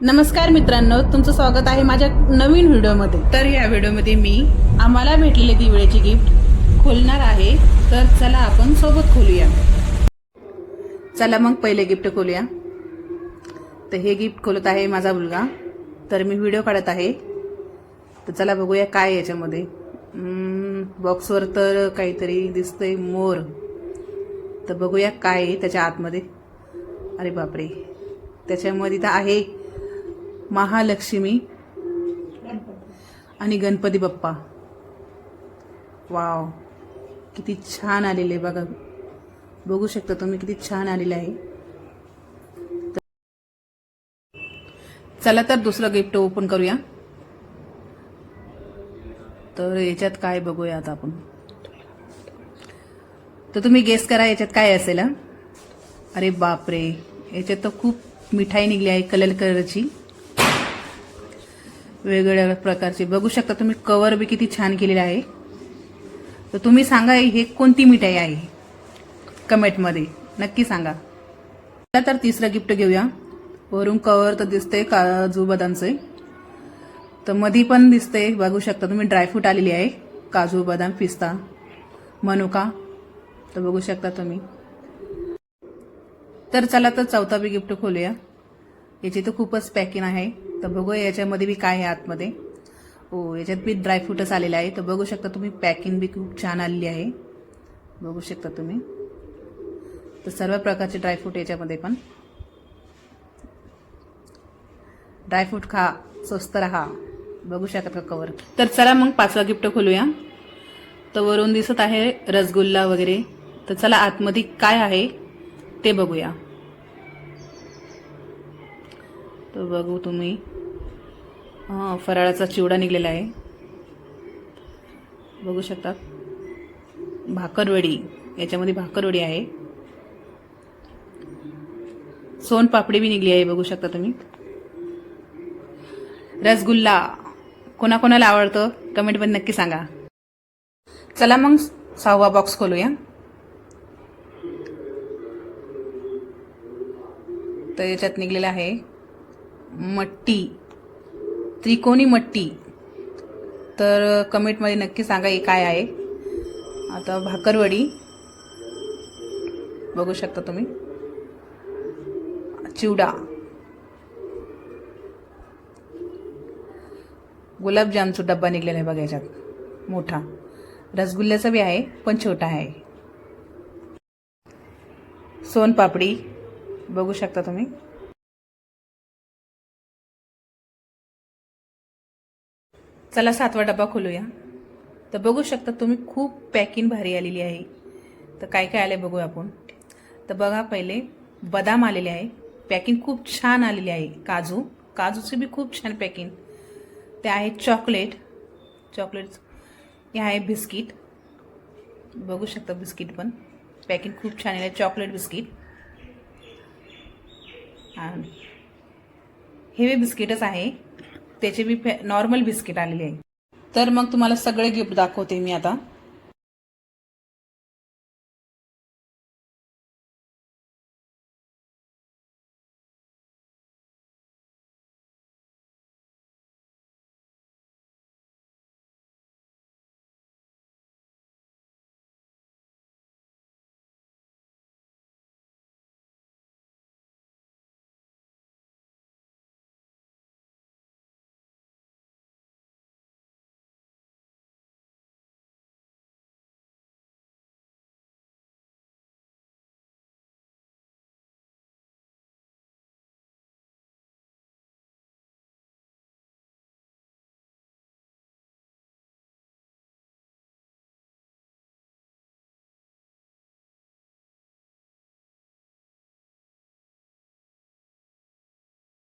नमस्कार मित्रांनो तुमचं स्वागत आहे माझ्या नवीन व्हिडिओमध्ये. तर या व्हिडिओमध्ये मी आम्हाला भेटलेले दिवाळीची गिफ्ट खोलणार आहे. तर चला आपण सोबत खोलूया. चला मग पहिले गिफ्ट खोलूया. तर हे गिफ्ट खोलत आहे माझा मुलगा. तर मी व्हिडिओ काढत आहे. तर चला बघूया काय याच्यामध्ये. बॉक्सवर तर काहीतरी दिसतंय मोर. तर बघूया काय आहे त्याच्या आतमध्ये. अरे बापरे. त्याच्यामध्ये तर आहे महालक्ष्मी आणि गणपती बाप्पा. वाव. किती छान आलेले बघा. बघू शकता तुम्ही किती छान आलेले आहे. चला तर दुसरं गिफ्ट ओपन करूया. तर याच्यात काय बघूया आता आपण. तर तुम्ही गेस करा याच्यात काय असेल अरे बापरे. याच्यात तर खूप मिठाई निघली आहे कलर कलरची. वेगवेगळ्या प्रकारचे. बघू शकता तुम्ही कवर बी किती छान केलेलं आहे. तर तुम्ही सांगा हे कोणती मिठाई आहे? कमेंटमध्ये नक्की सांगा. चला तर तिसरं गिफ्ट घेऊया. वरून कवर तर दिसते काजू बदामचे. तर मधी पण दिसते बघू शकता तुम्ही ड्रायफ्रूट आलेली आहे. काजू बदाम पिस्ता. मनुका. तर बघू शकता तुम्ही. तर चला तर चौथा बी गिफ्ट खोलूया. याची तर खूपच पॅकिंग आहे. तर बघूया याच्यामध्ये बी काय आहे आतमध्ये. हो याच्यात बी ड्रायफ्रूटच आलेलं आहे. तर बघू शकता तुम्ही पॅकिंग बी खूप छान आलेली आहे. बघू शकता तुम्ही. तर सर्व प्रकारचे ड्रायफ्रूट याच्यामध्ये पण. ड्रायफ्रूट खा स्वस्त राहा. बघू शकता का कवर तर चला मग पाचवा गिफ्ट खोलूया. तर वरून दिसत आहे रसगुल्ला वगैरे. तर चला आतमध्ये काय आहे ते बघूया. तर बघू तुम्ही. हां फराळाचा चिवडा निघलेला आहे. बघू शकता. भाकरवडी याच्यामध्ये भाकरवडी आहे. सोनपापडी बी निघली आहे बघू शकता तुम्ही. रसगुल्ला. कोणाकोणाला आवडतं? कमेंटमध्ये नक्की सांगा. चला मग सहावा बॉक्स खोलूया. तर याच्यात निघलेला आहे. मट्टी त्रिकोणी मट्टी. तर कमेंटमध्ये नक्की सांगा हे काय आहे. आता भाकरवडी. बघू शकता तुम्ही. चिवडा. गुलाबजामचा डब्बा निघलेला आहे बघा याच्यात. मोठा. रसगुल्ल्याचा बी आहे पण छोटा आहे. सोनपापडी. बघू शकता तुम्ही. चला सातवा डबा खोलूया. तर बघू शकता तुम्ही खूप पॅकिंग भारी आलेली आहे. तर काय काय आले बघू आपण. तर बघा पहिले बदाम आलेले आहे. पॅकिंग खूप छान आलेली आहे. काजू काजूची बी खूप छान पॅकिंग. ते आहे चॉकलेट. चॉकलेट हे आहे बिस्किट. बघू शकता बिस्किट पण. पॅकिंग खूप छान आहे. Chocolate biscuit. आणि हेवी बिस्किटच आहे. त्याचे मी नॉर्मल बिस्किट आलेले आहे. तर मग तुम्हाला सगळे गिफ्ट दाखवते मी आता.